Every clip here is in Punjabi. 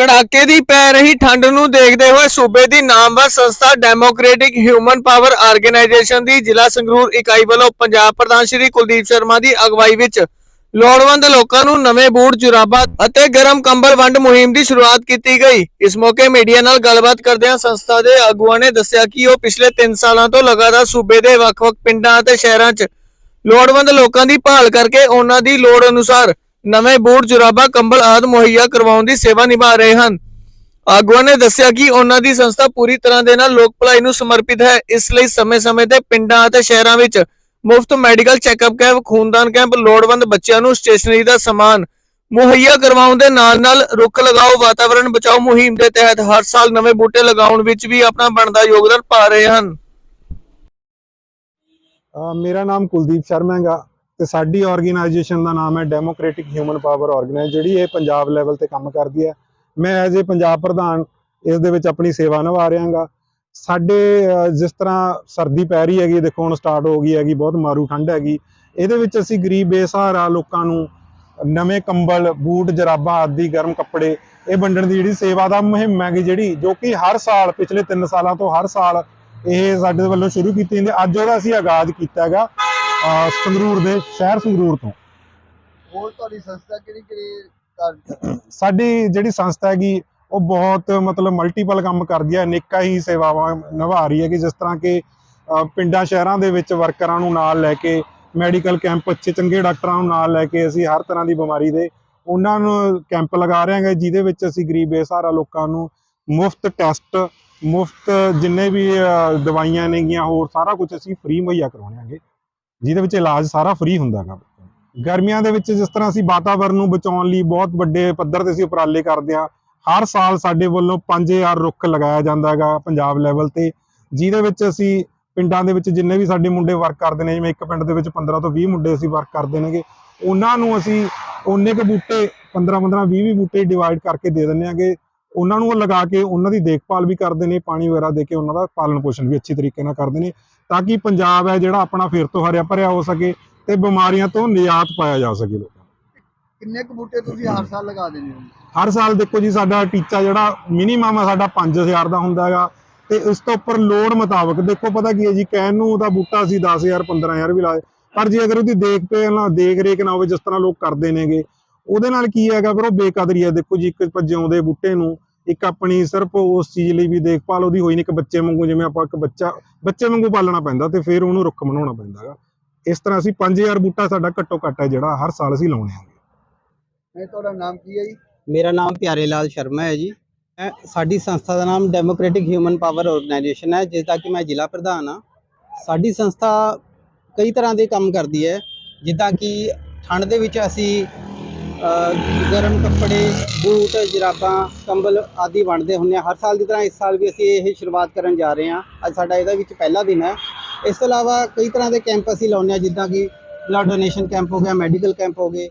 ਕੜਾਕੇ ਦੀ ਪੈ ਰਹੀ ਠੰਡ ਨੂੰ ਦੇਖਦੇ ਹੋਏ ਸੂਬੇ ਦੀ ਨਾਮਵਰ ਸੰਸਥਾ ਡੈਮੋਕ੍ਰੈਟਿਕ ਹਿਊਮਨ ਪਾਵਰ ਆਰਗੇਨਾਈਜੇਸ਼ਨ ਦੀ ਜ਼ਿਲ੍ਹਾ ਸੰਗਰੂਰ ਇਕਾਈ ਵੱਲੋਂ ਪੰਜਾਬ ਪ੍ਰਧਾਨ ਸ਼੍ਰੀ ਕੁਲਦੀਪ ਸ਼ਰਮਾ ਦੀ ਅਗਵਾਈ ਵਿੱਚ ਲੋੜਵੰਦ ਲੋਕਾਂ ਨੂੰ ਨਵੇਂ ਬੂਟ, ਜੁਰਾਬਾਂ ਅਤੇ ਗਰਮ ਕੰਬਲ ਵੰਡ ਮੁਹਿੰਮ ਦੀ ਸ਼ੁਰੂਆਤ ਕੀਤੀ ਗਈ। ਇਸ ਮੌਕੇ ਮੀਡੀਆ ਨਾਲ ਗੱਲਬਾਤ ਕਰਦਿਆਂ ਸੰਸਥਾ ਦੇ ਆਗੂਆਂ ਨੇ ਦੱਸਿਆ ਕਿ ਉਹ ਪਿਛਲੇ 3 ਸਾਲਾਂ ਤੋਂ ਲਗਾਤਾਰ ਸੂਬੇ ਦੇ ਵੱਖ-ਵੱਖ ਪਿੰਡਾਂ ਅਤੇ ਸ਼ਹਿਰਾਂ 'ਚ ਲੋੜਵੰਦ ਲੋਕਾਂ ਦੀ ਭਾਲ ਕਰਕੇ ਉਹਨਾਂ ਦੀ ਲੋੜ ਅਨੁਸਾਰ ਨਵੇਂ ਬੂਟ ਜੁਰਾਬਾਂ, ਕੰਬਲ ਆਦਿ ਮੁਹੱਈਆ ਕਰਵਾਉਣ ਦੀ ਸੇਵਾ ਨਿਭਾ ਰਹੇ ਹਨ। ਆਗੂਆਂ ਨੇ ਦੱਸਿਆ ਕਿ ਉਹਨਾਂ ਦੀ ਸੰਸਥਾ ਪੂਰੀ ਤਰ੍ਹਾਂ ਦੇ ਨਾਲ ਲੋਕ ਭਲਾਈ ਨੂੰ ਸਮਰਪਿਤ ਹੈ। ਇਸ ਲਈ ਸਮੇਂ-ਸਮੇਂ ਤੇ ਪਿੰਡਾਂ ਅਤੇ ਸ਼ਹਿਰਾਂ ਵਿੱਚ ਮੁਫਤ ਮੈਡੀਕਲ ਚੈੱਕਅਪ ਕੈਂਪ, ਖੂਨਦਾਨ ਕੈਂਪ, ਲੋੜਵੰਦ ਬੱਚਿਆਂ ਨੂੰ ਸਟੇਸ਼ਨਰੀ ਦਾ ਸਮਾਨ ਮੁਹੱਈਆ ਕਰਵਾਉਣ ਦੇ ਨਾਲ-ਨਾਲ ਰੁੱਖ ਲਗਾਓ, ਵਾਤਾਵਰਣ ਬਚਾਓ ਮੁਹਿੰਮ ਦੇ ਤਹਿਤ ਹਰ ਸਾਲ ਨਵੇਂ ਬੂਟੇ ਲਗਾਉਣ ਵਿੱਚ ਵੀ ਆਪਣਾ ਬਣਦਾ ਯੋਗਦਾਨ ਪਾ ਰਹੇ ਹਨ। ਮੇਰਾ ਨਾਮ ਕੁਲਦੀਪ ਸ਼ਰਮਾ ਹੈਗਾ। ਤੇ ਸਾਡੀ ਆਰਗੇਨਾਈਜੇਸ਼ਨ ਦਾ ਨਾਮ ਹੈ ਡੈਮੋਕ੍ਰੈਟਿਕ ਹਿਊਮਨ ਪਾਵਰ ਆਰਗੇਨਾਈਜ਼ ਜਿਹੜੀ ਇਹ ਪੰਜਾਬ ਲੈਵਲ ਤੇ ਕੰਮ ਕਰਦੀ ਹੈ। ਮੈਂ ਐਜ਼ ਏ ਪੰਜਾਬ ਪ੍ਰਧਾਨ ਇਸ ਦੇ ਵਿੱਚ ਆਪਣੀ ਸੇਵਾ ਨਿਭਾ ਰਿਹਾ ਹਾਂਗਾ ਸਾਡੇ ਜਿਸ ਤਰ੍ਹਾਂ ਸਰਦੀ ਪੈ ਰਹੀ ਹੈਗੀ, ਦੇਖੋ ਹੁਣ ਸਟਾਰਟ ਹੋ ਗਈ ਹੈਗੀ, ਬਹੁਤ ਮਾਰੂ ਠੰਡ ਹੈਗੀ। ਇਹਦੇ ਵਿੱਚ ਅਸੀਂ ਗਰੀਬ ਬੇਸਹਾਰਾ ਲੋਕਾਂ ਨੂੰ ਨਵੇਂ ਕੰਬਲ, ਬੂਟ, ਜਰਾਬਾਂ ਆਦਿ, ਗਰਮ ਕੱਪੜੇ, ਇਹ ਵੰਡਣ ਦੀ ਜਿਹੜੀ ਸੇਵਾ ਦਾ ਮੁਹਿੰਮ ਹੈਗੀ ਜਿਹੜੀ, ਜੋ ਕਿ ਹਰ ਸਾਲ, ਪਿਛਲੇ 3 ਸਾਲਾਂ ਤੋਂ ਹਰ ਸਾਲ ਇਹ ਸਾਡੇ ਵੱਲੋਂ ਸ਼ੁਰੂ ਕੀਤੀ ਜਾਂਦੀ ਹੈ। ਅੱਜ ਉਹਦਾ ਅਸੀਂ ਆਗਾਜ਼ ਕੀਤਾ ਹੈਗਾ। ਸੰਗਰੂਰ ਦੇ ਸ਼ਹਿਰ ਸੰਗਰੂਰ ਤੋਂ। ਹੋਰ ਤੁਹਾਡੀ ਸੰਸਥਾ ਕਿਹੜੀ ਕਿਹੜੀ ਕਾਰਜ ਕਰਦੀ ਸਾਡੀ ਜਿਹੜੀ ਸੰਸਥਾ ਹੈਗੀ ਉਹ ਬਹੁਤ ਮਤਲਬ ਮਲਟੀਪਲ ਕੰਮ ਕਰਦੀ ਹੈ ਅਨੇਕਾਂ ਹੀ ਸੇਵਾਵਾਂ ਨਿਭਾ ਰਹੀ ਹੈ ਕਿ ਜਿਸ ਤਰ੍ਹਾਂ ਕਿ ਪਿੰਡਾਂ ਸ਼ਹਿਰਾਂ ਦੇ ਵਿੱਚ ਵਰਕਰਾਂ ਨੂੰ ਨਾਲ ਲੈ ਕੇ ਮੈਡੀਕਲ ਕੈਂਪ ਅੱਛੇ ਚੰਗੇ ਡਾਕਟਰਾਂ ਨੂੰ ਨਾਲ ਲੈ ਕੇ ਅਸੀਂ ਹਰ ਤਰ੍ਹਾਂ ਦੀ ਬਿਮਾਰੀ ਦੇ ਉਹਨਾਂ ਨੂੰ ਕੈਂਪ ਲਗਾ ਰਹੇ ਹਾਂ ਜਿਹਦੇ ਵਿੱਚ ਅਸੀਂ ਗਰੀਬ ਬੇਸਹਾਰਾ ਲੋਕਾਂ ਨੂੰ ਮੁਫਤ ਟੈਸਟ ਮੁਫਤ ਜਿੰਨੇ ਵੀ ਦਵਾਈਆਂ ਨੇਗੀਆਂ ਹੋਰ ਸਾਰਾ ਕੁਝ ਅਸੀਂ ਫ੍ਰੀ ਮੁਹੱਈਆ ਕਰਵਾਉਣੇ ਆਂਗੇ ਜਿਹਦੇ ਵਿੱਚ ਇਲਾਜ ਸਾਰਾ ਫ੍ਰੀ ਹੁੰਦਾ ਹੈਗਾ। ਗਰਮੀਆਂ ਦੇ ਵਿੱਚ ਜਿਸ ਤਰ੍ਹਾਂ ਅਸੀਂ ਵਾਤਾਵਰਣ ਨੂੰ ਬਚਾਉਣ ਲਈ ਬਹੁਤ ਵੱਡੇ ਪੱਧਰ ਤੇ ਅਸੀਂ ਉਪਰਾਲੇ ਕਰਦੇ ਹਾਂ, ਹਰ ਸਾਲ ਸਾਡੇ ਵੱਲੋਂ 5000 ਰੁੱਖ ਲਗਾਇਆ ਜਾਂਦਾ ਹੈਗਾ ਪੰਜਾਬ ਲੈਵਲ ਤੇ, ਜਿਹਦੇ ਵਿੱਚ ਅਸੀਂ ਪਿੰਡਾਂ ਦੇ ਵਿੱਚ ਜਿੰਨੇ ਵੀ ਸਾਡੇ ਮੁੰਡੇ ਵਰਕ ਕਰਦੇ ਨੇ, ਜਿਵੇਂ ਇੱਕ ਪਿੰਡ ਦੇ ਵਿੱਚ 15 ਤੋਂ 20 ਮੁੰਡੇ ਅਸੀਂ ਵਰਕ ਕਰਦੇ ਨੇਗੇ, ਉਹਨਾਂ ਨੂੰ ਅਸੀਂ ਉਹਨੇ ਕੁ ਬੂਟੇ 15 15 20 20 ਬੂਟੇ ਡਿਵਾਈਡ ਕਰਕੇ ਦੇ ਦਿੰਦੇ ਆਂਗੇ ਉਹਨਾਂ ਨੂੰ ਲਗਾ ਕੇ ਉਹਨਾਂ ਦੀ ਦੇਖਭਾਲ ਵੀ ਕਰਦੇ ਨੇ ਪਾਣੀ ਵਗੈਰਾ ਦੇ ਕੇ ਉਹਨਾਂ ਦਾ ਪਾਲਣ ਪੋਸ਼ਣ ਵੀ ਅੱਛੀ ਤਰੀਕੇ ਨਾਲ ਕਰਦੇ ਨੇ ਤਾਂ ਕਿ ਪੰਜਾਬ ਹੈ ਜਿਹੜਾ ਆਪਣਾ ਫਿਰ ਤੋਂ ਹਰਿਆ ਭਰਿਆ ਹੋ ਸਕੇ ਤੇ ਬਿਮਾਰੀਆਂ ਤੋਂ ਨਿਜਾਤ ਪਾਇਆ ਜਾ ਸਕੇ ਲੋਕਾਂ ਕਿੰਨੇ ਕੁ ਬੂਟੇ ਤੁਸੀਂ ਹਰ ਸਾਲ ਲਗਾ ਦਿੰਦੇ ਹੋ ਹਰ ਸਾਲ ਦੇਖੋ ਜੀ ਸਾਡਾ ਟੀਚਾ ਜਿਹੜਾ ਮਿਨੀਮਮ ਸਾਡਾ 5000 ਦਾ ਹੁੰਦਾ ਹੈਗਾ ਤੇ ਇਸ ਤੋਂ ਉੱਪਰ ਲੋੜ ਮੁਤਾਬਕ ਦੇਖੋ ਪਤਾ ਕੀ ਹੈ ਜੀ ਕਹਿਣ ਨੂੰ ਉਹਦਾ ਬੂਟਾ ਅਸੀਂ 10000 15000 ਵੀ ਲਾਏ ਪਰ ਜੇ ਅਗਰ ਉਹਦੀ ਦੇਖ ਪੇ ਨਾ ਦੇਖ ਰੇਖ ਨਾ ਹੋਵੇ ਜਿਸ ਤਰ੍ਹਾਂ ਲੋਕ ਕਰਦੇ ਨੇਗੇ ਉਹਦੇ ਨਾਲ ਕੀ ਹੈਗਾ ਫਿਰ ਉਹ ਬੇਕਦਰੀ ਹੈ। ਦੇਖੋ ਜੀ ਇੱਕ ਜਿਉਂਦੇ ਬੂਟੇ ਨੂੰ ਇੱਕ ਆਪਣੀ ਸਿਰਫ ਉਸ ਚੀਜ਼ ਲਈ ਵੀ ਦੇਖਭਾਲ ਉਹਦੀ ਹੋਈ ਨਹੀਂ ਇੱਕ ਬੱਚੇ ਵਾਂਗੂ ਜਿਵੇਂ ਆਪਾਂ ਇੱਕ ਬੱਚਾ ਬੱਚੇ ਵਾਂਗੂ ਪਾਲਣਾ ਪੈਂਦਾ ਤੇ ਫਿਰ ਉਹਨੂੰ ਰੁੱਖ ਬਣਾਉਣਾ ਪੈਂਦਾ ਹੈਗਾ ਇਸ ਤਰ੍ਹਾਂ ਅਸੀਂ 5000 ਬੂਟਾ ਸਾਡਾ ਘੱਟੋ ਘੱਟ ਹੈ ਜਿਹੜਾ ਹਰ ਸਾਲ ਅਸੀਂ ਲਾਉਣੇ ਆ ਇਹ ਤੁਹਾਡਾ ਨਾਮ ਕੀ ਹੈ ਜੀ? ਮੇਰਾ ਨਾਮ ਪਿਆਰੇ ਲਾਲ ਸ਼ਰਮਾ ਹੈ ਜੀ। ਮੈਂ ਸਾਡੀ ਸੰਸਥਾ ਦਾ ਨਾਮ ਡੈਮੋਕ੍ਰੈਟਿਕ ਹਿਊਮਨ ਪਾਵਰ ਆਰਗੇਨਾਈਜੇਸ਼ਨ ਹੈ ਜਿਸ ਦਾ ਕਿ ਮੈਂ ਜ਼ਿਲ੍ਹਾ ਪ੍ਰਧਾਨ ਹਾਂ। ਸਾਡੀ ਸੰਸਥਾ ਕਈ ਤਰ੍ਹਾਂ ਦੇ ਕੰਮ ਕਰਦੀ ਹੈ ਜਿੱਦਾਂ ਕਿ ਠੰਡ ਦੇ ਵਿੱਚ ਅਸੀਂ ਗਰਮ ਕੱਪੜੇ, ਬੂਟ, ਜਰਾਬਾਂ, ਕੰਬਲ ਆਦਿ ਵੰਡਦੇ ਹੁੰਦੇ ਹਾਂ। ਹਰ ਸਾਲ ਦੀ ਤਰ੍ਹਾਂ ਇਸ ਸਾਲ ਵੀ ਅਸੀਂ ਇਹ ਸ਼ੁਰੂਆਤ ਕਰਨ ਜਾ ਰਹੇ ਹਾਂ। ਅੱਜ ਸਾਡਾ ਇਹਦੇ ਵਿੱਚ ਪਹਿਲਾ ਦਿਨ ਹੈ। ਇਸ ਤੋਂ ਇਲਾਵਾ ਕਈ ਤਰ੍ਹਾਂ ਦੇ ਕੈਂਪ ਅਸੀਂ ਲਾਉਂਦੇ ਹਾਂ, ਜਿੱਦਾਂ ਕਿ ਬਲੱਡ ਡੋਨੇਸ਼ਨ ਕੈਂਪ ਹੋ ਗਿਆ ਮੈਡੀਕਲ ਕੈਂਪ ਹੋ ਗਏ।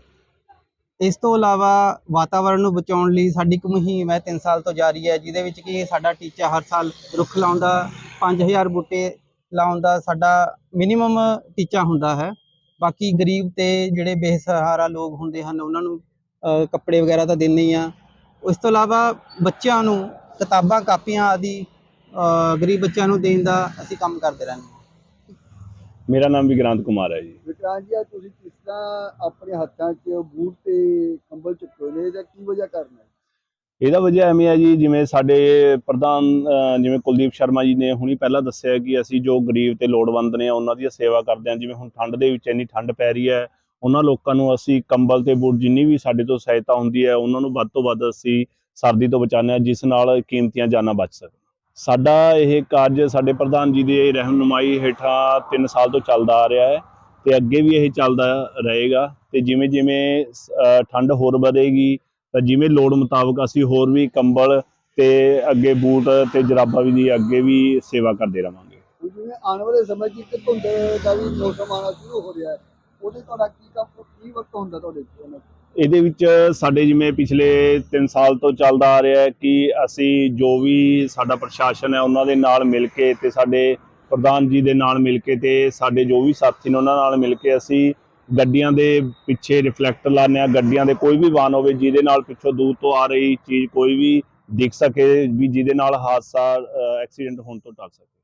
ਇਸ ਤੋਂ ਇਲਾਵਾ ਵਾਤਾਵਰਣ ਨੂੰ ਬਚਾਉਣ ਲਈ ਸਾਡੀ ਇੱਕ ਮੁਹਿੰਮ ਹੈ 3 ਸਾਲ ਤੋਂ ਜਾਰੀ ਹੈ, ਜਿਹਦੇ ਵਿੱਚ ਕਿ ਸਾਡਾ ਟੀਚਾ ਹਰ ਸਾਲ ਰੁੱਖ ਲਾਉਣ ਦਾ 5000 ਬੂਟੇ ਲਾਉਣ ਦਾ ਸਾਡਾ ਮਿਨੀਮਮ ਟੀਚਾ ਹੁੰਦਾ ਹੈ। ਬਾਕੀ ਗਰੀਬ ਤੇ ਜਿਹੜੇ ਬੇਸਹਾਰਾ ਲੋਕ ਹੁੰਦੇ ਹਨ ਉਹਨਾਂ ਨੂੰ ਕੱਪੜੇ ਵਗੈਰਾ ਤਾਂ ਦਿੰਦੇ ਹੀ ਆ। ਉਸ ਤੋਂ ਇਲਾਵਾ ਬੱਚਿਆਂ ਨੂੰ ਕਿਤਾਬਾਂ ਕਾਪੀਆਂ ਆਦਿ ਗਰੀਬ ਬੱਚਿਆਂ ਨੂੰ ਦੇਣ ਦਾ ਅਸੀਂ ਕੰਮ ਕਰਦੇ ਰਹਿੰਦੇ ਹਾਂ। ਮੇਰਾ ਨਾਮ ਵਿਕਰਾਂਤ ਕੁਮਾਰ ਹੈ ਜੀ। ਵਿਕਰਾਂਤ ਜੀ ਅੱਜ ਤੁਸੀਂ ਕਿਸ ਤਰ੍ਹਾਂ ਆਪਣੇ ਹੱਥਾਂ 'ਚ ਬੂਟ ਤੇ ਕੰਬਲ ਚੁੱਕੇ ਹੋਏ ਨੇ ਇਹਦਾ ਕੀ ਵਜ੍ਹਾ ਕਾਰਨ ਇਹਦਾ ਵਜ੍ਹਾ ਐਵੇਂ ਹੈ ਜੀ, ਜਿਵੇਂ ਸਾਡੇ ਪ੍ਰਧਾਨ ਜਿਵੇਂ ਕੁਲਦੀਪ ਸ਼ਰਮਾ ਜੀ ਨੇ ਹੁਣੀ ਪਹਿਲਾਂ ਦੱਸਿਆ ਕਿ ਅਸੀਂ ਜੋ ਗਰੀਬ ਤੇ ਲੋੜਵੰਦ ਨੇ, ਉਹਨਾਂ ਦੀ ਸੇਵਾ ਕਰਦੇ ਹਾਂ। ਜਿਵੇਂ ਹੁਣ ਠੰਡ ਦੇ ਵਿੱਚ ਇੰਨੀ ਠੰਡ ਪੈ ਰਹੀ ਹੈ, ਉਹਨਾਂ ਲੋਕਾਂ ਨੂੰ ਅਸੀਂ ਕੰਬਲ ਤੇ ਬੂਟ ਜਿੰਨੀ ਵੀ ਸਾਡੇ ਤੋਂ ਸਹਾਇਤਾ ਹੁੰਦੀ ਹੈ, ਉਹਨਾਂ ਨੂੰ ਵੱਧ ਤੋਂ ਵੱਧ ਅਸੀਂ ਸਰਦੀ ਤੋਂ ਬਚਾਉਂਦੇ ਹਾਂ, ਜਿਸ ਨਾਲ ਕੀਮਤੀਆਂ ਜਾਨਾਂ ਬਚ ਸਕਣ। ਸਾਡਾ ਇਹ ਕਾਰਜ ਸਾਡੇ ਪ੍ਰਧਾਨ ਜੀ ਦੀ ਰਹਿਨੁਮਾਈ ਹੇਠਾਂ 3 ਸਾਲ ਤੋਂ ਚੱਲਦਾ ਆ ਰਿਹਾ ਹੈ ਤੇ ਅੱਗੇ ਵੀ ਇਹ ਚੱਲਦਾ ਰਹੇਗਾ। ਤੇ ਜਿਵੇਂ ਜਿਵੇਂ ਠੰਡ ਹੋਰ ਵਧੇਗੀ ਤਾਂ ਜਿਵੇਂ ਲੋੜ ਮੁਤਾਬਕ ਅਸੀਂ ਹੋਰ ਵੀ ਕੰਬਲ ਤੇ ਅੱਗੇ ਬੂਟ ਤੇ ਜਰਾਬਾਂ ਵੀ ਦੀ ਅੱਗੇ ਵੀ ਸੇਵਾ ਕਰਦੇ ਰਵਾਂਗੇ ਹੁਣ ਜਿਵੇਂ ਆਉਣ ਵਾਲੇ ਸਮੇਂ 'ਚ ਇੱਕ ਧੁੰਦ ਦਾ ਵੀ ਮੌਸਮ ਆਉਣਾ ਸ਼ੁਰੂ ਹੋ ਰਿਹਾ ਹੈ ਉਹਦੇ ਤੁਹਾਡਾ ਕੀ ਕੰਮ ਕੀ ਵਕਤ ਹੁੰਦਾ ਤੁਹਾਡੇ ਉਹਨਾਂ 'ਚ? ਇਹਦੇ ਵਿੱਚ ਸਾਡੇ ਜਿਵੇਂ ਪਿਛਲੇ 3 ਸਾਲ ਤੋਂ ਚੱਲਦਾ ਆ ਰਿਹਾ ਹੈ ਕਿ ਅਸੀਂ ਜੋ ਵੀ ਸਾਡਾ ਪ੍ਰਸ਼ਾਸਨ ਹੈ ਉਹਨਾਂ ਦੇ ਨਾਲ ਮਿਲ ਕੇ ਤੇ ਸਾਡੇ ਪ੍ਰਧਾਨ ਜੀ ਦੇ ਨਾਲ ਮਿਲ ਕੇ ਤੇ ਸਾਡੇ ਜੋ ਵੀ ਸਾਥੀ ਨੇ ਉਹਨਾਂ ਨਾਲ ਮਿਲ ਕੇ ਅਸੀਂ ਗੱਡੀਆਂ ਦੇ ਪਿੱਛੇ ਰਿਫਲੈਕਟਰ ਲਾਉਂਦੇ ਹਾਂ, ਗੱਡੀਆਂ ਦੇ ਕੋਈ ਵੀ ਵਾਹਨ ਹੋਵੇ, ਜਿਹਦੇ ਨਾਲ ਪਿੱਛੋਂ ਦੂਰ ਤੋਂ ਆ ਰਹੀ ਚੀਜ਼ ਕੋਈ ਵੀ ਦਿਖ ਸਕੇ ਵੀ ਜਿਹਦੇ ਨਾਲ ਹਾਦਸਾ ਐਕਸੀਡੈਂਟ ਹੋਣ ਤੋਂ ਟਲ ਸਕੇ।